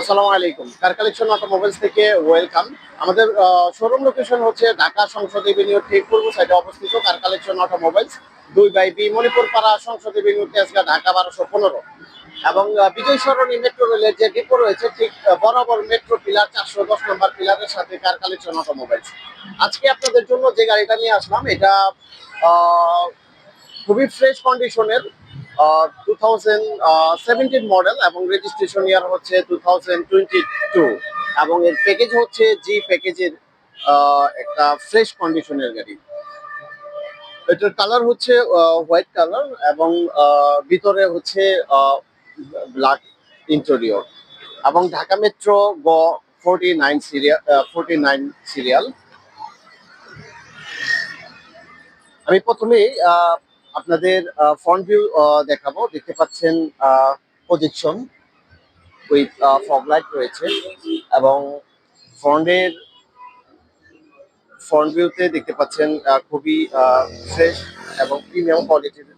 আসসালামু আলাইকুম। Car collection automobiles থেকে ওয়েলকাম। আমাদের শোরুম লোকেশন হচ্ছে ঢাকা সংসদ এভিনিউ ঠিক পূর্ব সাইডে অবস্থিত কার কালেকশন অটোমোবাইলস দুই by B Monipur Para Sangsad avenue Tejgaon Dhaka বারোশো পনেরো। এবং বিজয় সরণি মেট্রো রেলের যে ডিপো রয়েছে, ঠিক বরাবর মেট্রো পিলার চারশো দশ নম্বর পিলারের সাথে কার কালেকশন অটোমোবাইলস আজকে আপনাদের জন্য যে গাড়িটা নিয়ে আসলাম, এটা খুবই ফ্রেশ কন্ডিশনের টু থাউজেন্ড সেভেন্টিন মডেল এবং রেজিস্ট্রেশন ইয়ার হচ্ছে টু থাউজেন্ড টোয়েন্টি টু এবং এর প্যাকেজ হচ্ছে জি প্যাকেজের একটা ফ্রেশ কন্ডিশনের গাড়ি। এটার কালার হচ্ছে হোয়াইট কালার এবং ভিতরে হচ্ছে ব্ল্যাক ইন্টেরিয়র এবং ঢাকা মেট্রো গ forty nine serial forty nine serial আমি প্রথমেই আপনাদের ফ্রন্ট ভিউ দেখাবো। দেখতে পাচ্ছেন পজিশন উইথ ফগ লাইট রয়েছে এবং ফ্রন্টের ফ্রন্ট ভিউতে দেখতে পাচ্ছেন খুবই ফ্রেশ এবং প্রিমিয়াম কোয়ালিটির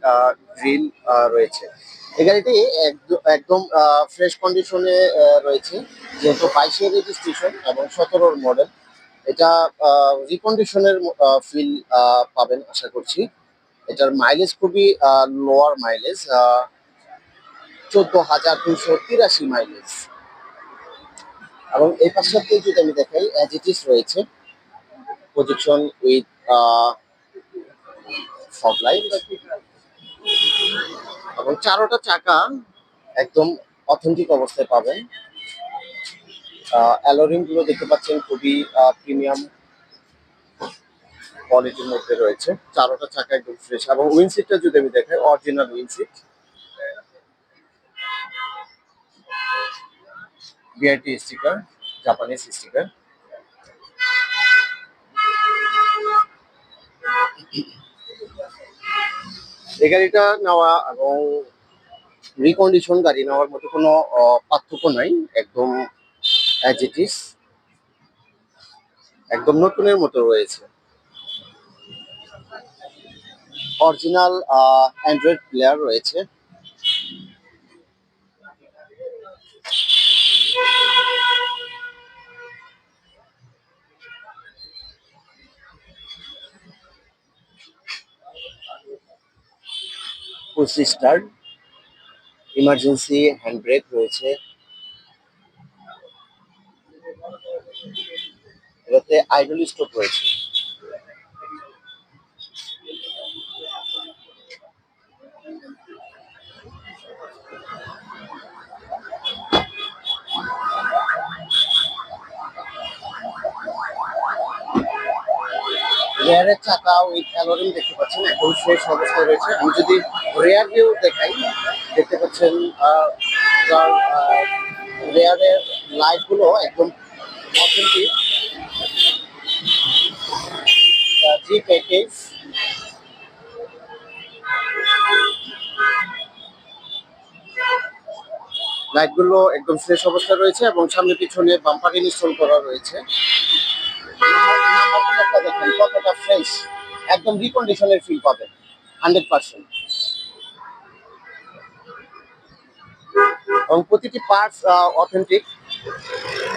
গ্রিল রয়েছে। এই গাড়িটি একদ- একদম ফ্রেশ কন্ডিশনে রয়েছে। যেহেতু বাইশের রেজিস্ট্রেশন এবং সতেরোর মডেল এটা রিকন্ডিশনের ফিল পাবেন, আশা করছি। এটার মাইলেজ খুবই লোয়ার মাইলেজ চোদ্দ হাজার দুশো তিরাশি মাইলেজ এবং এই পাশে যদি আমি দেখাই অ্যাজ ইট ইস রয়েছে প্রজেকশন উইথ এবং চারোটা চাকা একদম অথেন্টিক অবস্থায় পাবেন। অ্যালোরিংগুলো দেখতে পাচ্ছেন খুবই প্রিমিয়াম কোয়ালিটির মধ্যে রয়েছে। চারোটা চাকা একদম ফ্রেশ এবং উইনসিটটা যদি আমি দেখাই original windshield BRT sticker Japanese sticker এই গাড়িটা নেওয়া এবং রিকন্ডিশন গাড়ি নেওয়ার মতো কোনো পার্থক্য নাই। একদম অ্যাজ ইট ইস একদম নতুনের মতো রয়েছে। অরিজিনাল অ্যান্ড্রয়েড প্লেয়ার রয়েছে। স্টার্ট ইমার্জেন্সি হ্যান্ড ব্রেক রয়েছে। এটাতে আইডল স্টপ রয়েছে। রেয়ারের চাকা উইথ অ্যালোরিং দেখতে পাচ্ছেন একদম শেষ অবস্থায় রয়েছে। আমি যদি রেয়ার ভিউ দেখাই, দেখতে পাচ্ছেন রেয়ারের লাইটগুলো একদম অথেন্টিক জি প্যাকেজ। লাইটগুলো একদম ফ্রেশ অবস্থায় রয়েছে এবং সামনে পিছনে বাম্পার ইনস্টল করা রয়েছে। দেখেন কতটা ফ্রেশ একদম রিকন্ডিশনের ফিল পাবেন হান্ড্রেড পার্সেন্ট এবং প্রতিটি পার্টস অথেন্টিক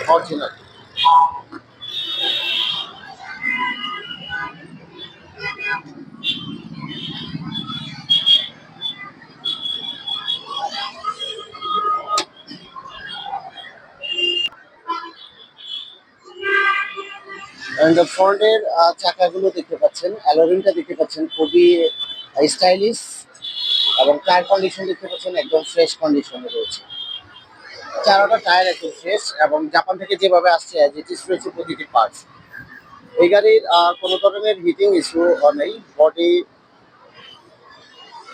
অরিজিনাল অ্যান্ড ফ্রন্টের চাকাগুলো দেখতে পাচ্ছেন অ্যালোরিংটা দেখতে পাচ্ছেন, খুবই স্টাইলিশ এবং টায়ার কন্ডিশন দেখতে পাচ্ছেন, একদম ফ্রেশ কন্ডিশনে রয়েছে। চারোটা টায়ার একদম ফ্রেশ এবং জাপান থেকে যেভাবে আসছে অ্যাজ ইট ইস রয়েছে প্রতিটি পার্টস এই গাড়ির কোনো ধরনের হিটিং ইস্যু নেই। Body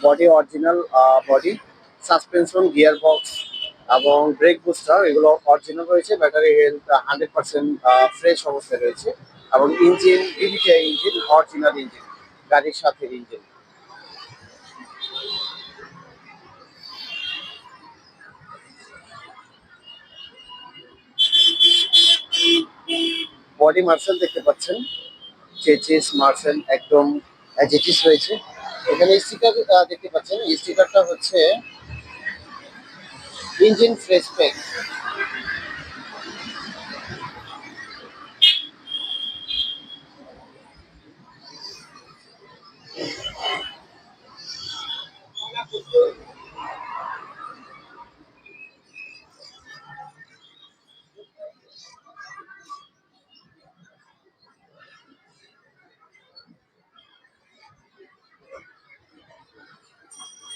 body original body suspension gear box এবং ব্রেক বুস্টার এগুলো অরিজিনাল রয়েছে battery health hundred percent fresh অবস্থায় রয়েছে। এবং engine DVTI engine original engine, গাড়ির সাথে ইঞ্জিন। বডি মার্সেল দেখতে পাচ্ছেন। চেচিস মার্সেল একদম অ্যাজিটিস রয়েছে। এখানে স্টিকার দেখতে পাচ্ছেন। স্টিকারটা হচ্ছে ইঞ্জিন ফ্রেশ প্যাক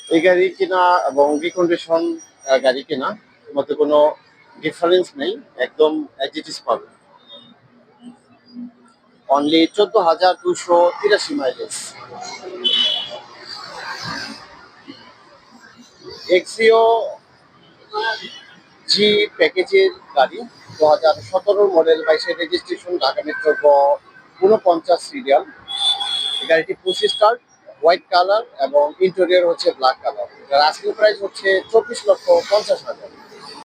এই গাড়ি কিনা এবং রিকন্ডিশন গাড়ি কিনা মধ্যে কোনো ডিফারেন্স নেই, একদম অ্যাজিটিস পাবে। অনলি চোদ্দ হাজার দুশো তিরাশি মাইলেজ এক্সিও জি প্যাকেজের গাড়ি, দু হাজার সতেরো মডেল বাইশের রেজিস্ট্রেশন ঢাকা মেট্রো গ উনপঞ্চাশ সিরিয়াল গাড়িটি পঁচিশ স্টার হোয়াইট কালার এবং ইন্টেরিয়র হচ্ছে ব্ল্যাক কালার। এটার আস্কিং প্রাইস হচ্ছে চব্বিশ লক্ষ পঞ্চাশ হাজার।